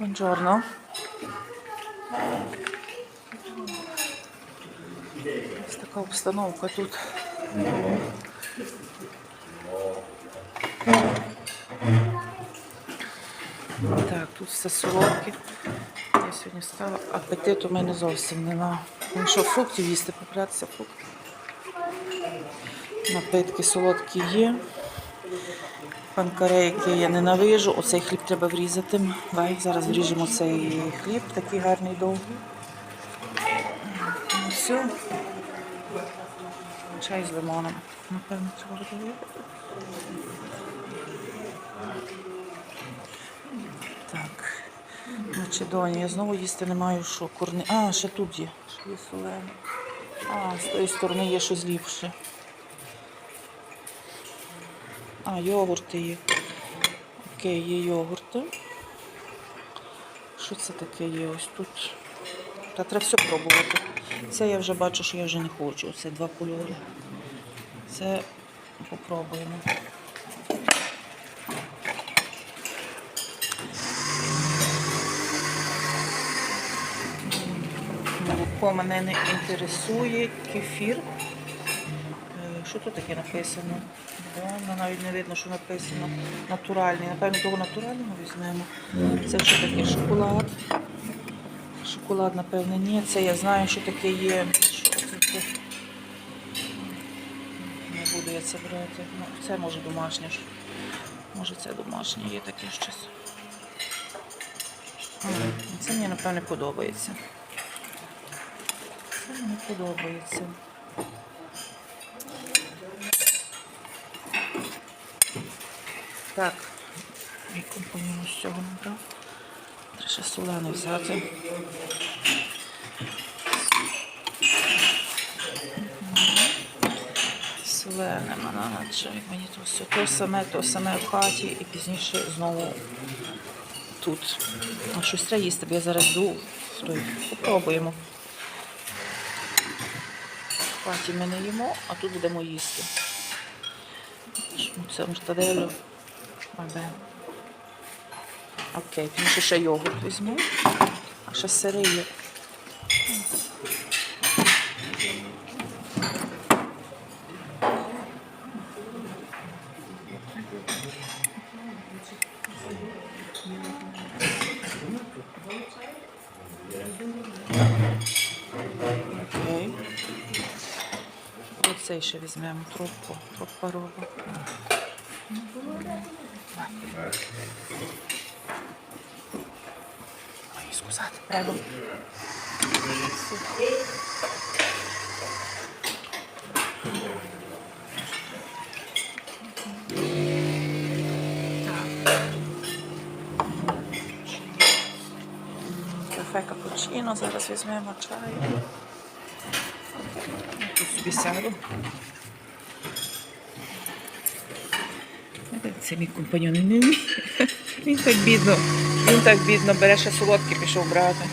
Buongiorno. Ось така обстановка тут. Так, тут все солодке. Я сьогодні стала. Апетиту в мене зовсім нема. Ну що, фруктів їсти, попратися фрукти. Напитки солодкі є. Панкарейки я ненавижу. Оцей хліб треба врізати. Давай зараз вріжемо цей хліб, такий гарний довгий. Ну, все. Чай з лимоном. Напевно, буде випити. Так. Македонія. Знову їсти не маю що. Курни. А, ще тут є. Ще є солене. А, з тої сторони є щось ліпше. А, йогурти є. Окей, є йогурти. Що це таке є ось тут? Та треба все пробувати. Це я вже бачу, що я вже не хочу. Це два кольори. Це попробуємо. Молоко мене не інтересує. Кефір. Е, Що тут таке написано? Воно навіть не видно, що написано. Натуральний. Напевно, того натурального візьмемо. Це що таке шоколад. Шоколад, напевно, ні. Це я знаю, що таке є. Не буду я це брати. Ну, це може домашнє. Може це домашнє є таке щось. Це мені, напевне, подобається. Це мені подобається. Так, мій компаньон з цього набрав. Треба ще солене взяти. Солене, банана, чай, мені то все. То саме, то саме в хаті і пізніше знову тут. А щось треба їсти, бо я зараз йду. Попробуємо. В хаті ми не їмо, а тут будемо їсти. Це мортаделю. Вабе. Окей, тому що ще йогурт візьму. А ще сири є. Окей. Оцей ще візьмемо трубку, трубка роба. Ой, scusate, prego. Кафе капучино, зараз візьмемо чай. Тут собі Це мій компаньон не вміє. Він так бідно, він так бідно бере, ще солодкий пішов брати.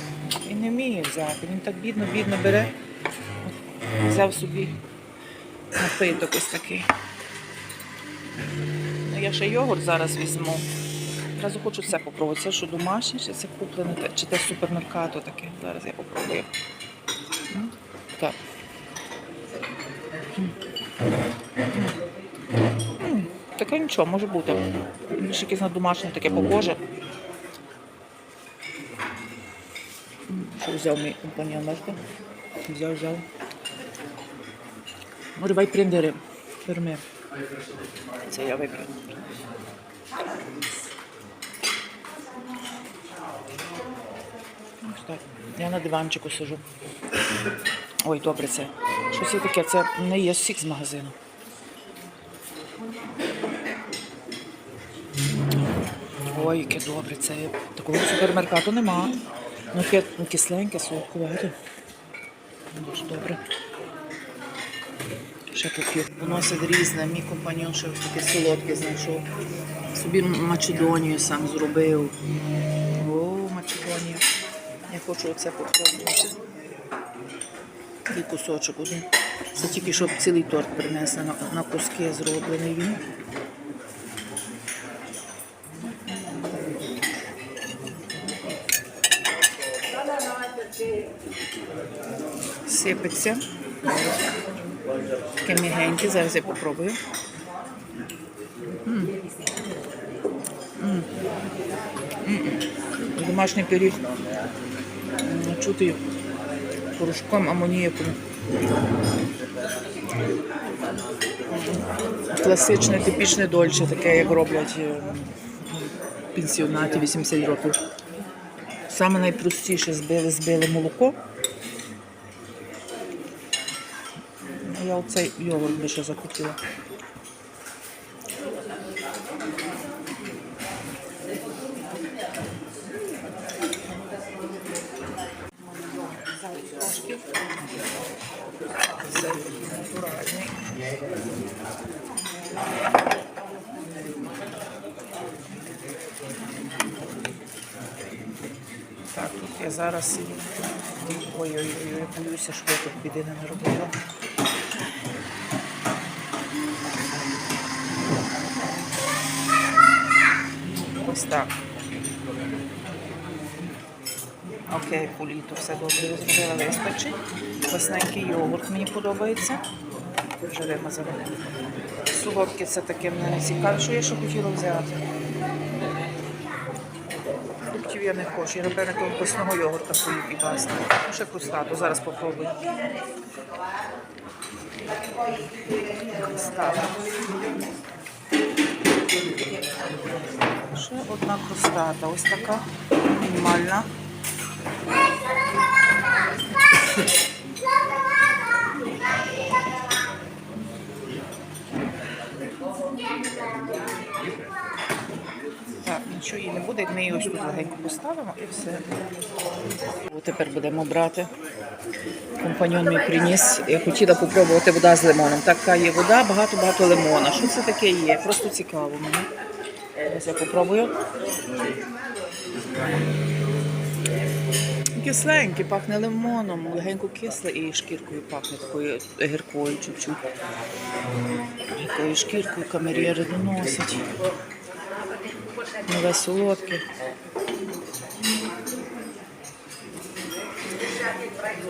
Він не вміє взяти. Він так бідно, бідно бере. Взяв собі напиток ось такий. Ну, я ще йогурт зараз візьму. Одразу хочу це попробувати. Це що домашнє, чи це куплене, чи те супермеркату таке. Зараз я попробую. Так. Таке нічого, може бути. Більше якесь на домашнє таке похоже. Що взяв мій компаньон, бачите? Взяв, взяв. Ну, давай прендери. Ферми. Це я. Ось так. Я на диванчику сижу. Ой, добре це. Що це таке? Це не є сік з магазину. Ой, яке добре, це такого супермеркату нема. Ну, яке ну, кисленьке, солодкувате. Дуже добре. Ще тут. Поносить різне. Мій компаньон ще ось таке солодке знайшов. Собі Македонію сам зробив. О, Македонія. Я хочу оце попробувати. Такий кусочок один. Це тільки щоб цілий торт принесли на, на куски зроблений він. Сипеться. Таке мігеньке, зараз я попробую. Домашній пиріг. Чути порошком амоніяку. Класичне, типічне дольче, таке, як роблять е, пенсіонаті 80 років. Саме найпростіше збили, збили молоко. А Я оцей йогурт ще захотіла. Це натуральний. Так, тут я зараз. Ой-ой-ой, я боюся, що я тут біди не наробила. Ось так. Окей, пуліто, все добре зробила, вистачить. Класненький йогурт мені подобається. Вже вимазала. Солодке це таке мене не цікаве. Що я ще хотіла взяти? Фруктів я не хочу. Я напевно того косного йогурта поїм і баста. Ну, ще простату. Зараз попробую. Простата. Ще одна простата. Ось така мінімальна. Так, нічого їй не буде, ми її ось тут легенько поставимо і все. Тепер будемо брати. Компаньон мій приніс. Я хотіла попробувати вода з лимоном. Така є вода, багато-багато лимона. Що це таке є? Просто цікаво мені. Ось я попробую. Кисленький, пахне лимоном, легенько кисле і шкіркою пахне такою гіркою чуть-чуть. Такою шкіркою камерєри доносять. Нове солодке.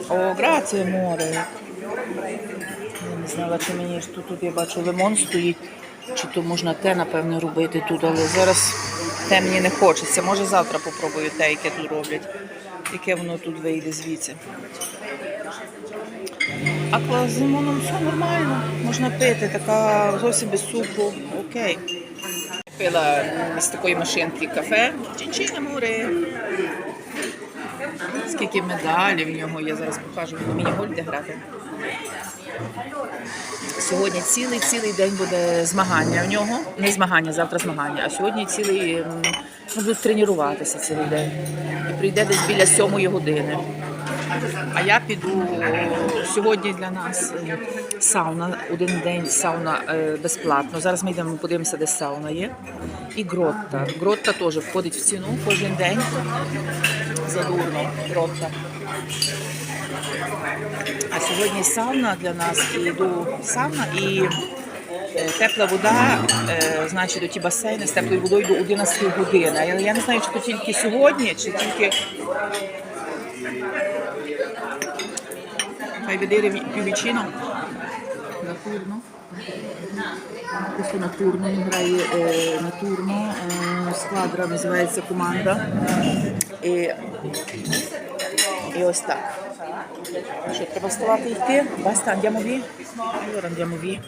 О, грація море. Я не знала, чи мені тут, тут я бачу лимон стоїть, чи то можна те, напевне, робити тут, але зараз те мені не хочеться. Може завтра попробую те, яке тут роблять, яке воно тут вийде звідси. А з лимоном все нормально, можна пити, така зовсім без цукру, окей. Пила з такої машинки кафе. Чинчиня море. Скільки медалів в нього, я зараз покажу, він мені гольде грати. Сьогодні цілий цілий день буде змагання в нього. Не змагання, завтра змагання. А сьогодні цілий ну, будуть тренуватися цілий день. І прийде десь біля сьомої години. А я піду сьогодні для нас е, сауна, один день сауна е, безплатно. Зараз ми йдемо подивимося, де сауна є. І гротта. Гротта теж входить в ціну кожен день. Задурно, гротта. А сьогодні сауна для нас і йду сауна і е, тепла вода, е, значить, до ті басейни з теплою водою до 11 години. Я, я не знаю, чи то тільки сьогодні, чи тільки Fai vedere più vicino la. Questo він грає е, на турно. Е, сквадра називається команда. І, і ось так. Що, треба вставати йти? Баста, andiamo via? Allora andiamo via.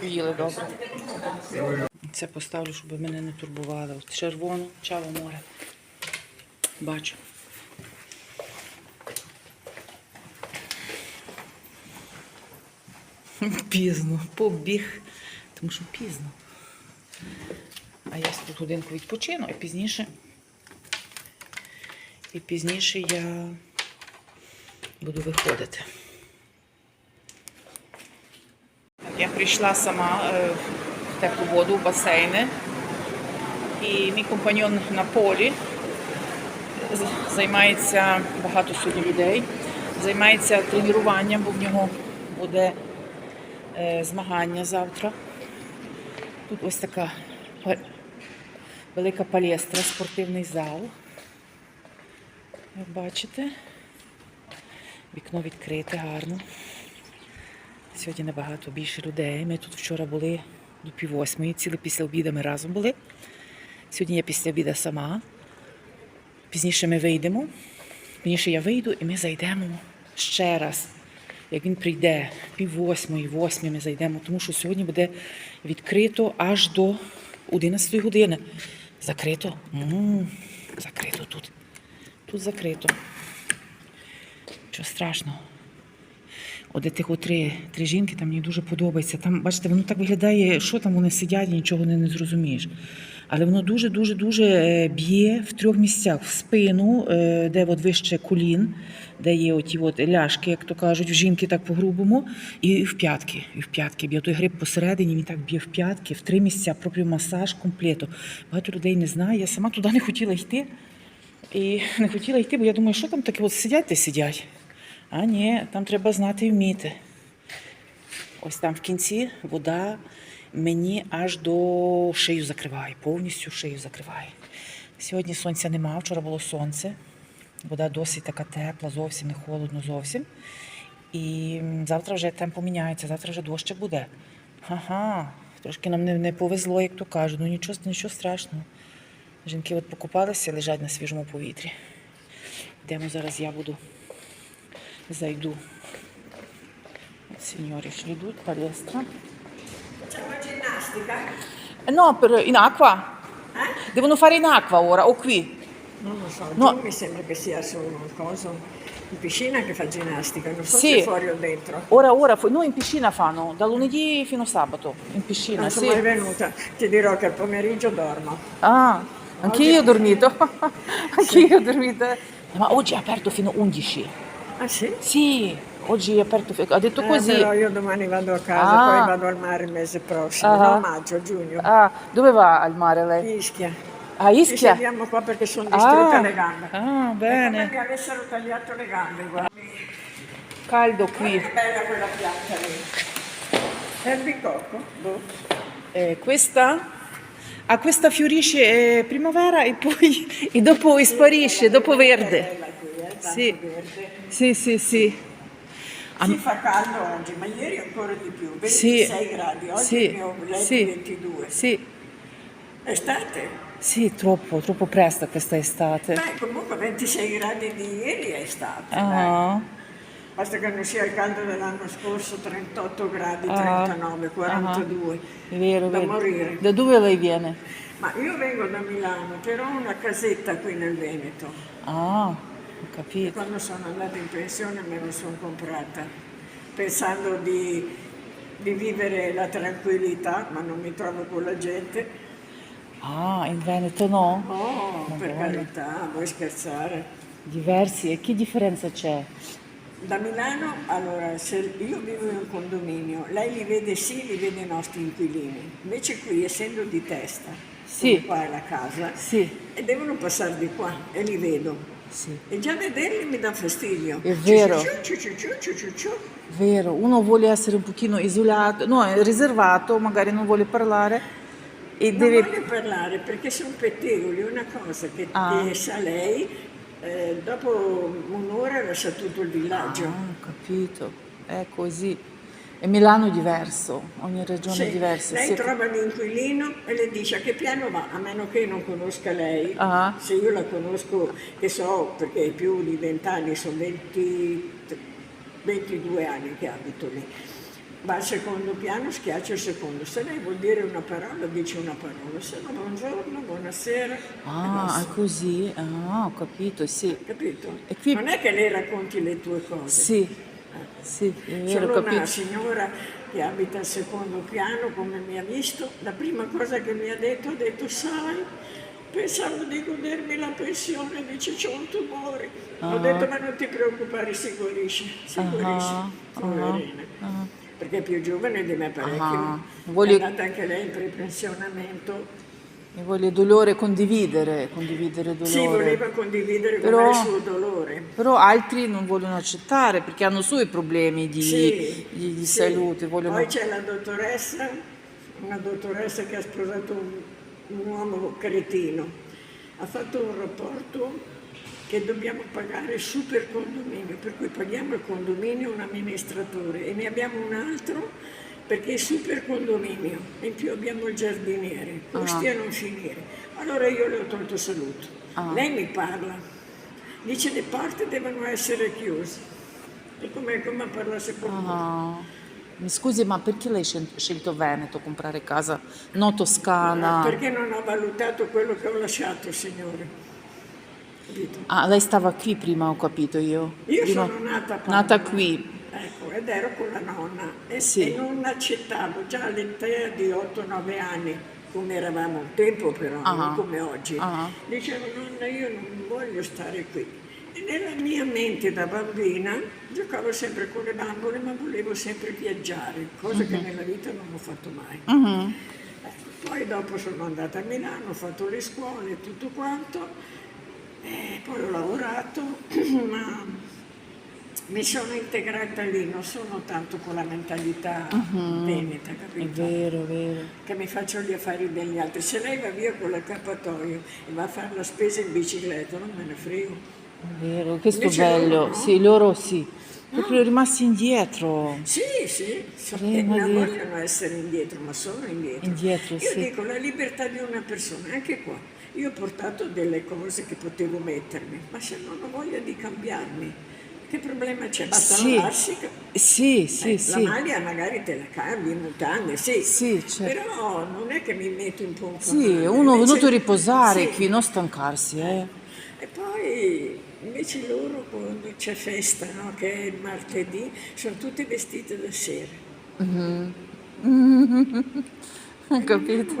Поїли добре. Це поставлю, щоб мене не турбували. От червоно, чаво море. Бачу. Пізно, побіг, тому що пізно. А я тут годинку відпочину, і пізніше. І пізніше я буду виходити. Я прийшла сама е, в теплу воду, в басейни. І мій компаньон на полі займається багато сьогодні людей. Займається тренуванням, бо в нього буде е, змагання завтра. Тут ось така велика палестра, спортивний зал. Як бачите. Вікно відкрите гарно. Сьогодні набагато більше людей. Ми тут вчора були до пів восьмої, ціле після обіду ми разом були. Сьогодні я після обіду сама. Пізніше ми вийдемо. Пізніше я вийду і ми зайдемо ще раз. Як він прийде, пів восьмої, восьмі ми зайдемо, тому що сьогодні буде відкрито аж до 11 години. Закрито? м закрито тут. Тут закрито. Що страшно. От тих три, три жінки, там мені дуже подобається. Там, бачите, воно так виглядає, що там вони сидять, нічого не, не зрозумієш. Але воно дуже-дуже дуже е, б'є в трьох місцях: в спину, е, де от вище колін, де є оті от ляшки, як то кажуть, в жінки так по-грубому, і в п'ятки. І в п'ятки б'є той гриб посередині, він так б'є в п'ятки, в три місця, пропрій масаж комплету. Багато людей не знає. Я сама туди не хотіла йти. І не хотіла йти, бо я думаю, що там таке от сидять та сидять. А ні, там треба знати і вміти. Ось там в кінці вода мені аж до шию закриває, повністю шию закриває. Сьогодні сонця нема, вчора було сонце. Вода досить така тепла, зовсім не холодно зовсім. І завтра вже темп поміняється, завтра вже дощик буде. Ага, трошки нам не, не повезло, як то кажуть. Ну нічого, нічого страшного. Жінки от покупалися, лежать на свіжому повітрі. Йдемо зараз, я буду зайду. От Signori ci ydyt C'è la ginnastica? No, per, in acqua. Devono fare in acqua ora, o qui. Non lo so, No. mi sembra che sia solo un coso in piscina che fa ginnastica, non so Sì. se fuori o dentro. Ora, ora, fu- noi in piscina fanno, da lunedì fino a sabato, in piscina, Non sì. sono mai venuta, ti dirò che al pomeriggio dormo. Ah, anche io ho dormito. anche io ho dormito. Ma oggi è aperto fino a 11. Ah sì? Sì, oggi è aperto, ha detto Eh, così. però io domani vado a casa, Ah. poi vado al mare il mese prossimo, Ah. no maggio, giugno. Ah, dove va al mare lei? Ischia. A Ci Ischia? sediamo qua perché sono distrutte Ah, le gambe. ah, È come bene. mi avessero tagliato le gambe, guarda. Caldo Che qui. bella quella pianta lì. È il bicocco? Boh. Eh, questa? Ah, questa fiorisce eh, primavera e poi e dopo sparisce, dopo verde. Bella qui, eh, tanto Sì. verde. Sì, sì, sì. Si fa caldo oggi, ma ieri ancora di più, 26 Sì. gradi, oggi Sì, ne ho letti sì. 22. Sì, Estate? sì, troppo, troppo presto questa estate. Beh, comunque 26 gradi di ieri è estate. Ah, Basta che non sia il caldo dell'anno scorso, 38 gradi, Ah. 39, 42. è vero, Da vero. morire. Da dove lei viene? Ma io vengo da Milano, però ho una casetta qui nel Veneto. Ah, capito. Quando sono andata in pensione me la sono comprata, pensando di, di vivere la tranquillità, ma non mi trovo con la gente. Ah, in Veneto no? Oh, per Madonna. carità, vuoi scherzare? Diversi, e che differenza c'è? Da Milano, allora, se io vivo in un condominio, lei li vede sì, li vede i nostri inquilini. Invece qui, essendo di testa, Sì. qua è la casa, Sì, e devono passare di qua e li vedo. Sì. E già vederli mi dà fastidio. È vero. Ciu, ciu, ciu. Vero, uno vuole essere un pochino isolato, no, è riservato, magari non vuole parlare e Non deve... voglio parlare perché sono pettegoli, una cosa che, Ah. che sa lei, eh, dopo un'ora lascia tutto il villaggio. Ah, ho capito, è così. E Milano è diverso, ogni regione Sì, è diversa. Lei sì. trova l'inquilino e le dice a che piano va, a meno che non conosca lei. Ah. Se io la conosco, che so, perché più di 20 anni, sono 20 22 anni che abito lì. Va al secondo piano, schiaccia il secondo. Se lei vuol dire una parola, dice una parola. Se no, buongiorno, buonasera. Ah, è così, ah, ho capito, sì. Capito? E qui- Non è che lei racconti le tue cose. Sì, sì, Solo una signora che abita al secondo piano, come mi ha visto, la prima cosa che mi ha detto, ha detto, sai, pensavo di godermi la pensione, dice c'ho un tumore. Ho Ah. detto, ma non ti preoccupare, si guarisce, si guarisce, Ah, poverina. ah. Perché è più giovane di me parecchio. Ah, È voglio- andata anche lei in prepensionamento. Mi voglio dolore condividere, condividere dolore. Sì, voleva condividere con Però- il suo dolore. Però altri non vogliono accettare perché hanno i suoi problemi di, Sì, di- di sì. salute. Vogliono... Poi c'è la dottoressa, una dottoressa che ha sposato un, un uomo cretino. Ha fatto un rapporto che dobbiamo pagare super condominio, per cui paghiamo il condominio un amministratore e ne abbiamo un altro perché è super condominio e in più abbiamo il giardiniere, costi a non finire. Allora io le ho tolto saluto. Lei mi parla, dice le porte devono essere chiuse. E come, come parlasse con me. Ah. Mi scusi, ma perché lei ha scel- scelto Veneto, comprare casa, no Toscana? Perché non ho valutato quello che ho lasciato, signore. Capito? Ah, lei stava qui prima, ho capito io. Io no- sono nata a. Nata qui. Ecco, ed ero con la nonna e, Sì. e non accettavo già all'età di 8-9 anni, come eravamo un tempo però, Ah. non come oggi. Ah. Dicevo, nonna, io non voglio stare qui. E nella mia mente da bambina giocavo sempre con le bambole, ma volevo sempre viaggiare, cosa Mhm. che nella vita non ho fatto mai. Mhm. Ecco, Poi dopo sono andata a Milano, ho fatto le scuole e tutto quanto, e poi ho lavorato, ma mi sono integrata lì, non sono tanto con la mentalità veneta, È capito? vero, è vero. Che mi faccio gli affari degli altri. Se lei va via con l'accappatoio e va a fare la spesa in bicicletta, non me ne frego. È vero, questo Invece bello. loro no. Sì, loro sì. Proprio rimasti indietro. Sì, sì, so- e ma non vogliono essere indietro, ma sono indietro. Indietro, Io sì. dico la libertà di una persona, anche qua. Io ho portato delle cose che potevo mettermi, ma se non ho voglia di cambiarmi, che problema c'è? Basta Sì. lavarsi. Sì, sì, Eh, La sì. maglia magari te la cambi, mutande, sì. Sì, certo. Però non è che mi metto in pompa. Sì, male. uno è venuto a riposare sì. qui, non stancarsi, eh. E poi invece loro quando c'è festa, no, che è il martedì, sono tutte vestite da sera. Ho capito?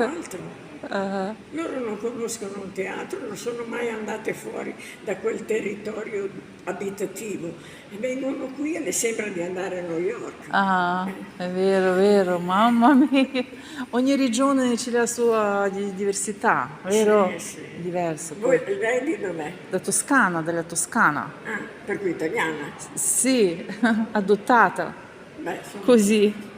Ah, Loro non conoscono un teatro, non sono mai andate fuori da quel territorio abitativo e vengono qui e le sembra di andare a New York. ah, è vero, vero, mamma mia. Ogni regione c'è la sua di- diversità, vero? Sì, sì. Diverso. Voi, lei di dov'è? Da Toscana, della Toscana. Ah, per cui italiana. Sì, adottata, Beh, sono- così.